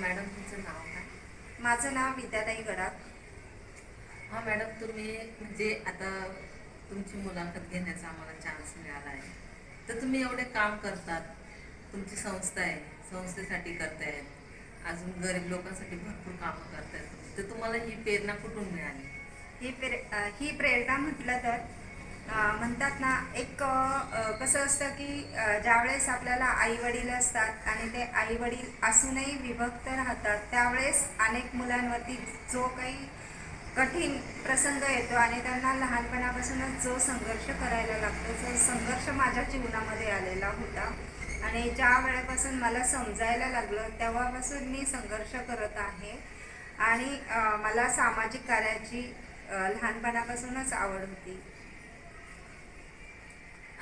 Madam तुमचं नाव काय? माझं नाव विद्याताई गडाख. हा मॅडम तुम्ही म्हणजे आता तुमची मुलाखत घेण्याचा आम्हाला चान्स मिळाला आहे. तर तुम्ही एवढे काम करतात. तुमची संस्था आहे संस्थेसाठी करतायत अजून गरीब लोकांसाठी भरपूर कामं करतायत तर तुम्हाला ही प्रेरणा कुठून मिळाली? ही प्रे ही प्रेरणा म्हटलं तर म्हणतात ना एक कसं असतं की ज्यावेळेस आपल्याला आई वडील असतात आणि ते आई वडील असूनही विभक्त राहतात त्यावेळेस अनेक मुलांवरती जो काही कठीण प्रसंग येतो आणि त्यांना लहानपणापासूनच जो संघर्ष करायला लागतो जो संघर्ष माझ्या जीवनामध्ये आलेला होता. आणि ज्या वेळेपासून मला समजायला लागलं तेव्हापासून मी संघर्ष करत आहे. आणि मला सामाजिक कार्याची लहानपणापासूनच आवड होती.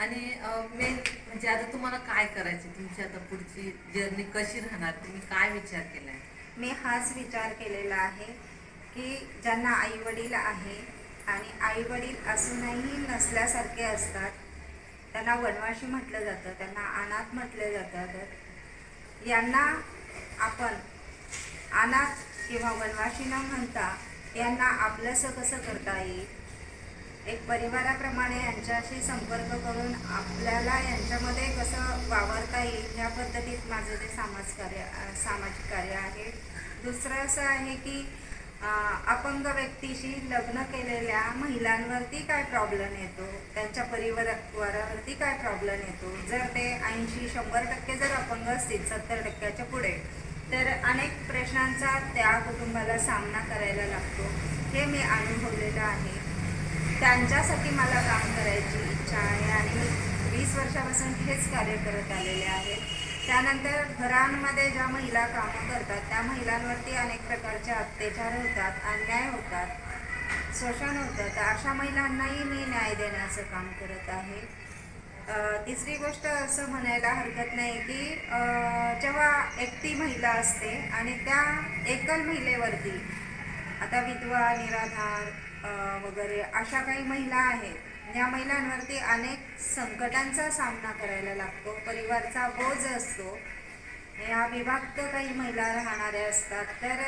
आणि मेन म्हणजे आता तुम्हाला काय करायचं? तुमची आता पुढची जर्नी कशी राहणार? तुम्ही काय विचार केलाय? मी हाच विचार केलेला आहे की ज्यांना आई वडील आहे आणि आई वडील असूनही नसल्यासारखे असतात त्यांना वनवाशी म्हटलं जातं त्यांना अनाथ म्हटलं जातं तर यांना आपण अनाथ किंवा वनवाशी न म्हणता यांना आपलंसं कसं करता येईल? एक परिवाराप्रमाणे यांच्याशी संपर्क करून आपल्याला यांच्यामध्ये कसं वावरता येईल ह्या पद्धतीत माझं जे समाज कार्य सामाजिक कार्य आहे. दुसरं असं आहे की अपंग व्यक्तीशी लग्न केलेल्या महिलांवरती काय प्रॉब्लेम येतो? त्यांच्या परिवारावरती काय प्रॉब्लेम येतो? जर ते ऐंशी शंभर टक्के जर अपंग असतील सत्तर टक्क्याच्या पुढे तर अनेक प्रश्नांचा त्या कुटुंबाला सामना करायला लागतो. हे मी अनुभवलेलं आहे. त्यांच्यासाठी मला काम करायची इच्छा आहे आणि मी वीस वर्षापासून हेच कार्य करत आलेले आहे. त्यानंतर घरांमध्ये ज्या महिला कामं करतात त्या महिलांवरती अनेक प्रकारचे अत्याचार होतात अन्याय होतात शोषण होतं. तर अशा महिलांनाही मी न्याय देण्याचं काम करत आहे. तिसरी गोष्ट असं म्हणायला हरकत नाही की जेव्हा एकटी महिला असते आणि त्या एकल महिलेवरती आता विधवा निराधार वगैरे अशा काही महिला आहेत. या महिलांवरती अनेक संकटांचा सामना करायला लागतो. परिवारचा बोज असतो. या विभाक्त काही महिला राहणाऱ्या असतात. तर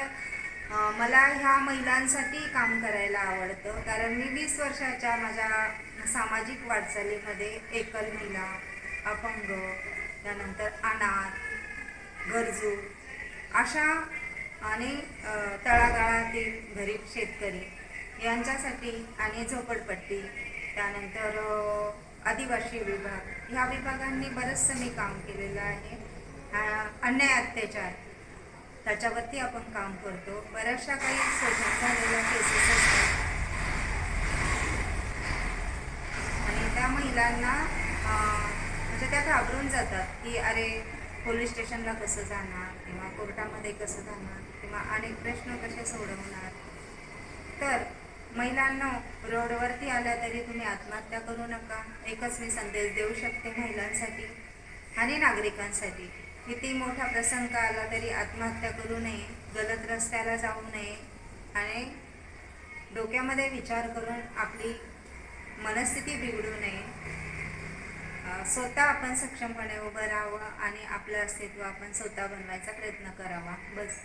मला ह्या महिलांसाठी काम करायला आवडतं. कारण मी वीस वर्षाच्या माझ्या सामाजिक वाटचालीमध्ये एकल महिला अपंग त्यानंतर अनाथ गरजू अशा आणि तळागाळातील गरीब शेतकरी यांच्यासाठी आणि झोपडपट्टी त्यानंतर आदिवासी विभाग. ह्या विभागांनी बरंचसं मी काम केलेलं आहे. अन्याय अत्याचार. त्याच्यावरती आपण काम करतो. बऱ्याचशा काही शोषण झालेल्या केसेस असतात. आणि त्या महिलांना म्हणजे त्या घाबरून जातात की अरे पोलीस स्टेशनला कसं जाणार? किंवा कोर्टामध्ये कसं जाणार? किंवा अनेक प्रश्न कसे सोडवणार? तर महिलांना रोडवरती आल्या तरी तुम्ही आत्महत्या करू नका. एकच मी संदेश देऊ शकते महिलांसाठी आणि नागरिकांसाठी. किती मोठा प्रसंग आला तरी आत्महत्या करू नये गलत रस्त्याला जाऊ नये आणि डोक्यामध्ये विचार करून आपली मनस्थिती बिघडू नये. स्वतः आपण सक्षमपणे उभं राहावं आणि आपलं अस्तित्व आपण स्वतः बनवायचा प्रयत्न करावा. बस.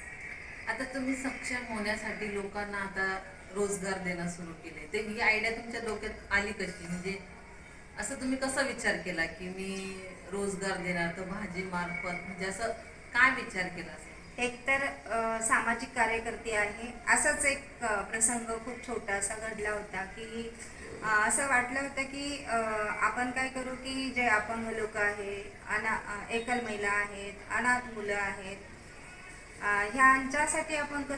आता तुम्ही सक्षम होण्यासाठी लोकांना आता रोजगार देणं सुरू केले ते ही आयडिया तुमच्या डोक्यात आली कशी? म्हणजे असं तुम्ही कसा विचार केला की मी रोजगार देणार तर भाजी मार्फत? म्हणजे असं काय विचार केला असं एकतर सामाजिक कार्यकर्ते आहे. असाच एक प्रसंग खूप छोटासा घडला होता की असं वाटलं होतं की आपण काय करू की जे अपंग लोक आहे अना एकल महिला आहेत अनाथ मुलं आहेत ह्यांच्यासाठी आपण कसं